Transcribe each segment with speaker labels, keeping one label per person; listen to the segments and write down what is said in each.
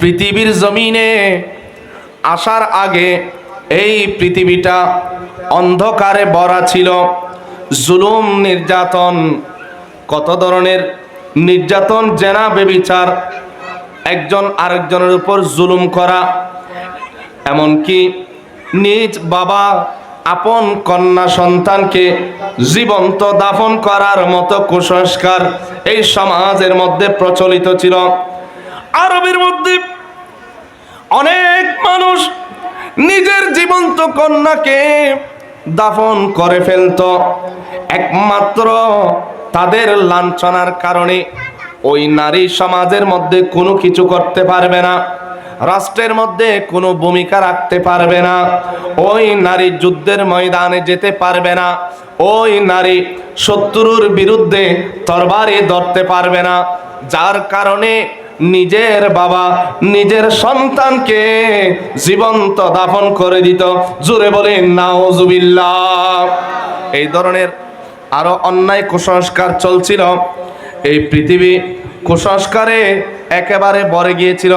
Speaker 1: পৃথিবীর জমিনে আসার আগে এই পৃথিবীটা অন্ধকারে ভরা ছিল। জুলুম, নির্যাতন, কত ধরনের নির্যাতন, জেনা, বেবিচার, একজন আরেকজনের উপর জুলুম করা। এমনকি নিজ বাবা, আপন কন্যা সন্তানকে জীবন্ত দাফন করার মতো কুসংস্কার এই সমাজের মধ্যে প্রচলিত ছিল। আরবের মধ্যে অনেক মানুষ নিজের জীবন্ত কন্যাকে দাফন করে ফেলত। একমাত্র তাদের লাঞ্ছনার কারণে ওই নারী সমাজের মধ্যে কোনো কিছু করতে পারবে না, রাষ্ট্রের মধ্যে কোনো ভূমিকা রাখতে পারবে না, ওই নারী যুদ্ধের ময়দানে যেতে পারবে না, ওই নারী শত্রুর বিরুদ্ধে তরবারি ধরতে পারবে না, যার কারণে নিজের বাবা, নিজের সন্তানকে জীবন্ত দাফন করে দিত। জুড়ে বলে নাওজুবিল্লাহ এই ধরনের আরও অন্যায় কুসংস্কার চলছিল। এই পৃথিবী কুসংস্কারে একেবারে ভরে গিয়েছিল।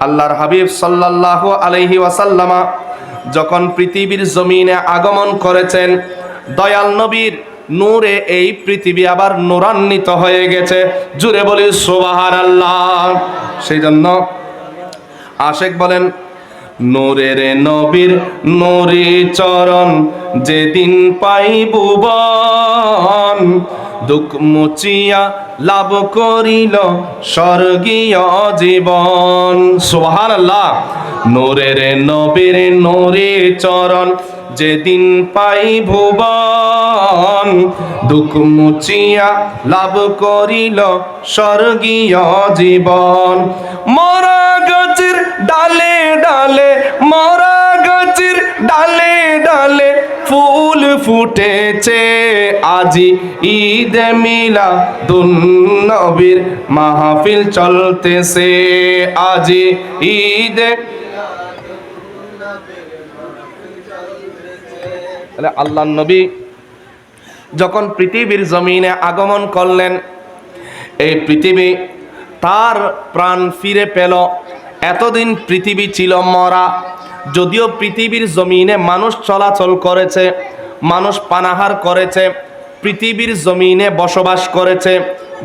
Speaker 1: আল্লাহর হাবিব সাল্লাল্লাহু আলাইহি ওয়াসাল্লামা যখন পৃথিবীর জমিনে আগমন করেছেন, দয়াল নবীর নূরে এই পৃথিবী আবার নূরান্বিত হয়ে গেছে। জুড়ে বলি সোবাহার আল্লাহ সেই জন্য আশেক বলেন, নূরের নবীর নূরি চরণ যেদিন পাই ভুবন দুঃখ মুচিয়া লাভ করিল স্বর্গীয় জীবন। সোহান নূরের নবীর নূরি চরণ যেদিন পাই ভুবন। দুঃখ মুচিয়া লাভ করিল স্বর্গীয় জীবন। মরা গাছের ডালে ডালে মরা গাছের ডালে ডালে ফুল ফুটেছে। আজি ঈদ মিলা নবীর মাহফিল চলতেছে। আজি ঈদ তাহলে আল্লাহ নবী যখন পৃথিবীর জমিনে আগমন করলেন, এই পৃথিবী তার প্রাণ ফিরে পেল। এতদিন পৃথিবী ছিল মরা। যদিও পৃথিবীর জমিনে মানুষ চলাচল করেছে, মানুষ পানাহার করেছে, পৃথিবীর জমিনে বসবাস করেছে,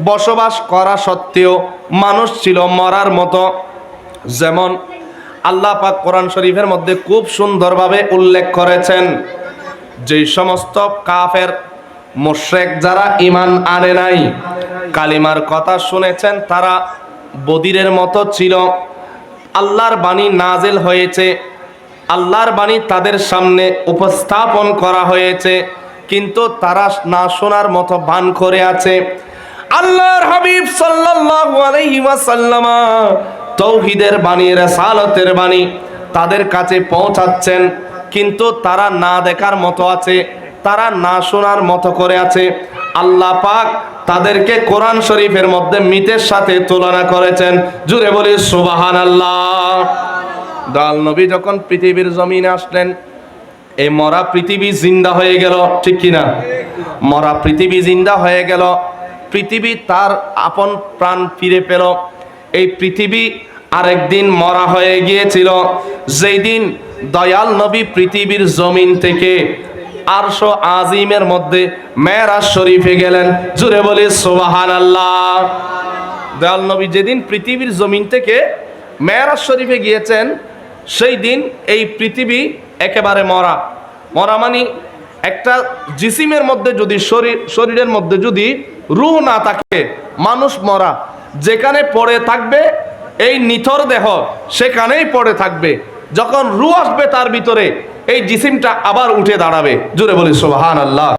Speaker 1: বসবাস করা সত্ত্বেও মানুষ ছিল মরার মতো। যেমন আল্লাহ পাক কোরআন শরীফের মধ্যে খুব সুন্দরভাবে উল্লেখ করেছেন যেই সমস্ত কাফের মোশেক যারা ইমান আনে নাই, কালিমার কথা শুনেছেন, তারা বদিরের মতো ছিল। আল্লাহর বাণী নাজেল হয়েছে। আল্লাহর বাণী তাদের সামনে উপস্থাপন করা হয়েছে, কিন্তু তারা না শোনার মতো বান করে আছে। আল্লাহর হাবিব সাল্লাল্লাহু আলাইহি ওয়াসাল্লামা তৌহিদের বাণী, রেসালতের বাণী তাদের কাছে পৌঁছাচ্ছেন, কিন্তু তারা না দেখার মতো আছে, তারা না শোনার মতো করে আছে। আল্লাহ পাক তাদেরকে কোরআন শরীফের মধ্যে মিতের সাথে তুলনা করেছেন। জুড়ে বলি সুবাহান আল্লাহ দাল নবী যখন পৃথিবীর জমিনে আসলেন, এই মরা পৃথিবী জিন্দা হয়ে গেল, ঠিক কিনা? মরা পৃথিবী জিন্দা হয়ে গেল, পৃথিবী তার আপন প্রাণ ফিরে পেল। এই পৃথিবী আরেকদিন মরা হয়ে গিয়েছিল। যেই দিন দয়াল নবী পৃথিবীর জমিন থেকে আরশো আজিমের মধ্যে মেরাজ শরীফে গেলেন। জুড়ে বলি সোবাহান আল্লাহ দয়াল নবী যেদিন পৃথিবীর জমিন থেকে মেরাজ শরীফে গিয়েছেন সেই দিন এই পৃথিবী একেবারে মরা। মরা মানে একটা জিসিমের মধ্যে যদি শরীর, শরীরের মধ্যে যদি রুহ না থাকে, মানুষ মরা। যেখানে পড়ে থাকবে, এই নিথর দেহ সেখানেই পড়ে থাকবে। যখন রু আসবে তার ভিতরে, এই জিসিমটা আবার উঠে দাঁড়াবে। জুড়ে বলি সোহান আল্লাহ